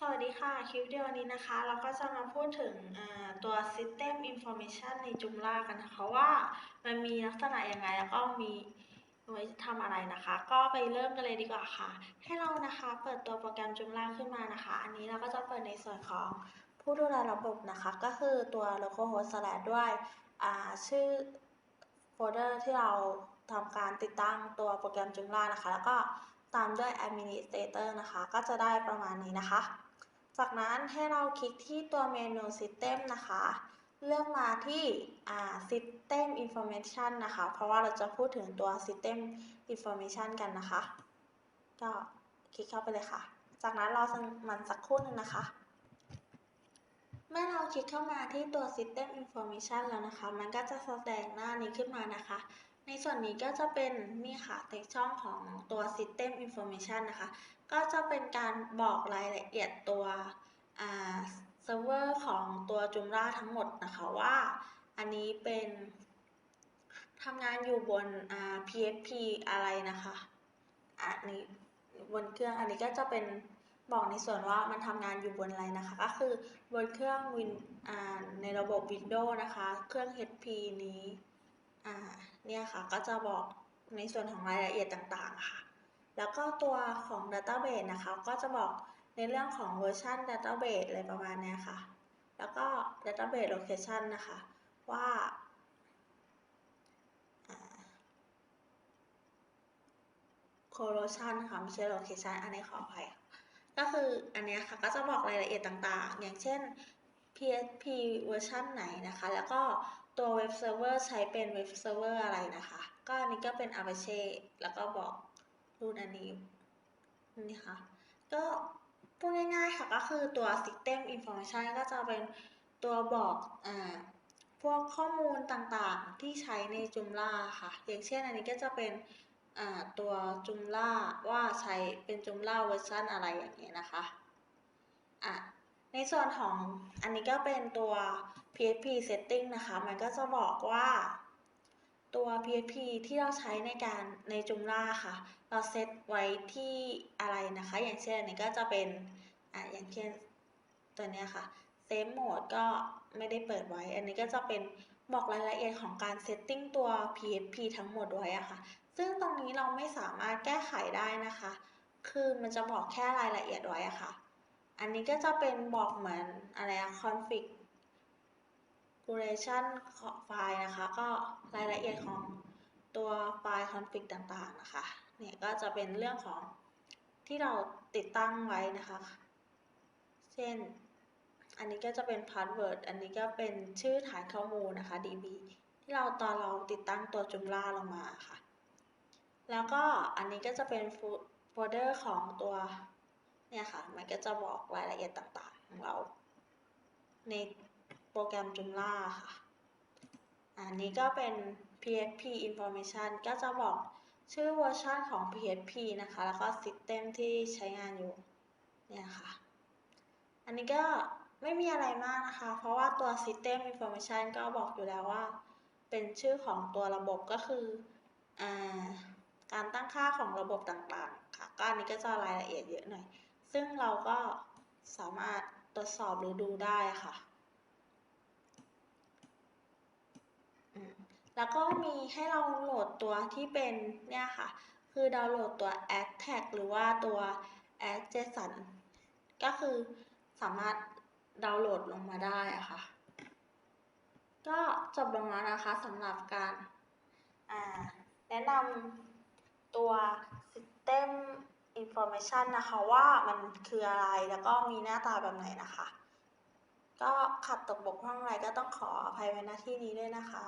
สวัสดีค่ะ คลิปวิดีโอนี้นะคะ เราก็จะมาพูดถึงตัว System Information ใน Joomla กันนะคะว่ามันมีลักษณะยังไง แล้วก็มีไว้ทำอะไรนะคะ ก็ไปเริ่มกันเลยดีกว่าค่ะ ให้เรานะคะเปิดตัวโปรแกรม Joomla ขึ้นมานะคะ อันนี้เราก็จะเปิดในส่วนของผู้ดูแลระบบนะคะ ก็คือตัว localhost slash ด้วยชื่อโฟลเดอร์ที่เราทำการติดตั้งตัวโปรแกรม Joomla นะคะ แล้วก็ตามด้วย administrator นะคะ ก็จะได้ประมาณนี้นะคะ จากนั้นให้เราคลิกที่ตัวเมนู System นะคะ เลือกมาที่อ่า System Information นะคะ เพราะว่าเราจะพูดถึงตัว System Information กันนะคะ ก็คลิกเข้าไปเลยค่ะ จากนั้นรอมันสักครู่หนึงนะคะ เมื่อเราคลิกเข้ามาที่ตัว System Information แล้วนะคะ มันก็จะแสดงหน้านี้ขึ้นมานะคะ ในส่วนนี้ก็จะเป็นนี่ค่ะในช่องของตัว System Information นะคะ ก็จะเป็นการบอกรายละเอียดตัวอ่าเซิร์ฟเวอร์ของตัว Joomla ทั้งหมดนะคะว่าอันนี้เป็นทำงานอยู่บน PHP อะไรนะคะอันนี้บนเครื่องอันนี้ก็จะเป็นบอกในส่วนว่ามันทำงานอยู่บนอะไรนะคะ ก็คือบนเครื่อง Win อ่าในระบบ Windows นะคะ เครื่อง HP นี้ อ่าเนี่ยค่ะก็จะบอกในส่วนของรายละเอียดต่างๆค่ะ แล้วก็ตัวของ Database นะคะ ก็จะบอกในเรื่องของเวอร์ชัน Database อะไรประมาณนี้ค่ะ แล้วก็ Database Location นะคะ ว่าอ่า Correlation ค่ะไม่ใช่ Location อันนี้ขออภัยก็คืออันนี้ค่ะก็จะบอกรายละเอียดต่างๆ อย่างเช่น PHP เวอร์ชันไหนนะคะ แล้วก็ ตัวเว็บเซิร์ฟเวอร์ใช้เป็นเว็บเซิร์ฟเวอร์อะไรนะคะ ก็อันนี้ก็เป็น Apache แล้วก็บอกรุ่นอันนี้นี่ค่ะ ก็พูดง่ายๆค่ะก็คือตัว System Information ก็จะเป็นตัวบอกอ่าพวกข้อมูลต่างๆที่ใช้ใน Joomla ค่ะ อย่างเช่นอันนี้ก็จะเป็นอ่าตัว Joomla ว่าใช้เป็น Joomla เวอร์ชันอะไรอย่างเงี้ยนะคะอะ ในส่วนของอันนี้ก็เป็นตัว PHP setting นะคะ มันก็จะบอกว่าตัว PHP ที่เราใช้ในการใน Joomla ค่ะ เราเซตไว้ที่อะไรนะคะ อย่างเช่นอันนี้ก็จะเป็นอ่าอย่างเช่นตัวเนี้ยค่ะ Save Mode ก็ไม่ได้เปิดไว้ อันนี้ก็จะเป็นบอกรายละเอียดของการเซตติ้งตัว PHP ทั้งหมดไว้อะค่ะ ซึ่งตรงนี้เราไม่สามารถแก้ไขได้นะคะ คือมันจะบอกแค่รายละเอียดไว้อะค่ะ อันนี้ก็จะเป็นบอกเหมือนอะไรอะ config configuration ไฟล์นะคะ ก็รายละเอียดของตัวไฟล์ config ต่างๆนะคะ เนี่ยก็จะเป็นเรื่องของที่เราติดตั้งไว้นะคะ เช่น อันนี้ก็จะเป็น password อันนี้ก็เป็นชื่อฐานข้อมูลนะคะ DB ที่เราตอนเราติดตั้งตัว Joomla ลงมาค่ะ แล้วก็อันนี้ก็จะเป็นโฟลเดอร์ของตัว เนี่ยค่ะ มันก็จะบอกรายละเอียดต่างๆ ของเรา ในโปรแกรม Joomla ค่ะ อันนี้ก็เป็น PHP information ก็จะบอกชื่อเวอร์ชันของ PHP นะคะ แล้วก็ system ที่ใช้งานอยู่ เนี่ยค่ะ อันนี้ก็ไม่มีอะไรมากนะคะ เพราะว่าตัว system information ก็บอกอยู่แล้วว่า เป็นชื่อของตัวระบบก็คืออการตั้งค่าของระบบต่างๆ ค่ะก็อันนี้ก็จะรายละเอียดเยอะหน่อย ซึ่งเราก็สามารถตรวจสอบหรือดูได้ค่ะแล้วก็มีให้เราโหลดตัวที่เป็นเนี่ยค่ะ คือดาวน์โหลดตัว Ad Tag หรือว่าตัว Add JSON ก็คือสามารถดาวน์โหลดลงมาได้อะค่ะ ก็จบลงแล้วนะคะสำหรับการแนะนำตัว System อินโฟเมชันนะคะว่ามันคืออะไรแล้วก็มีหน้าตาแบบไหนนะคะ ก็ขัดตกบกพร่องอะไรก็ต้องขออภัยไว้ณที่นี้ด้วยนะคะ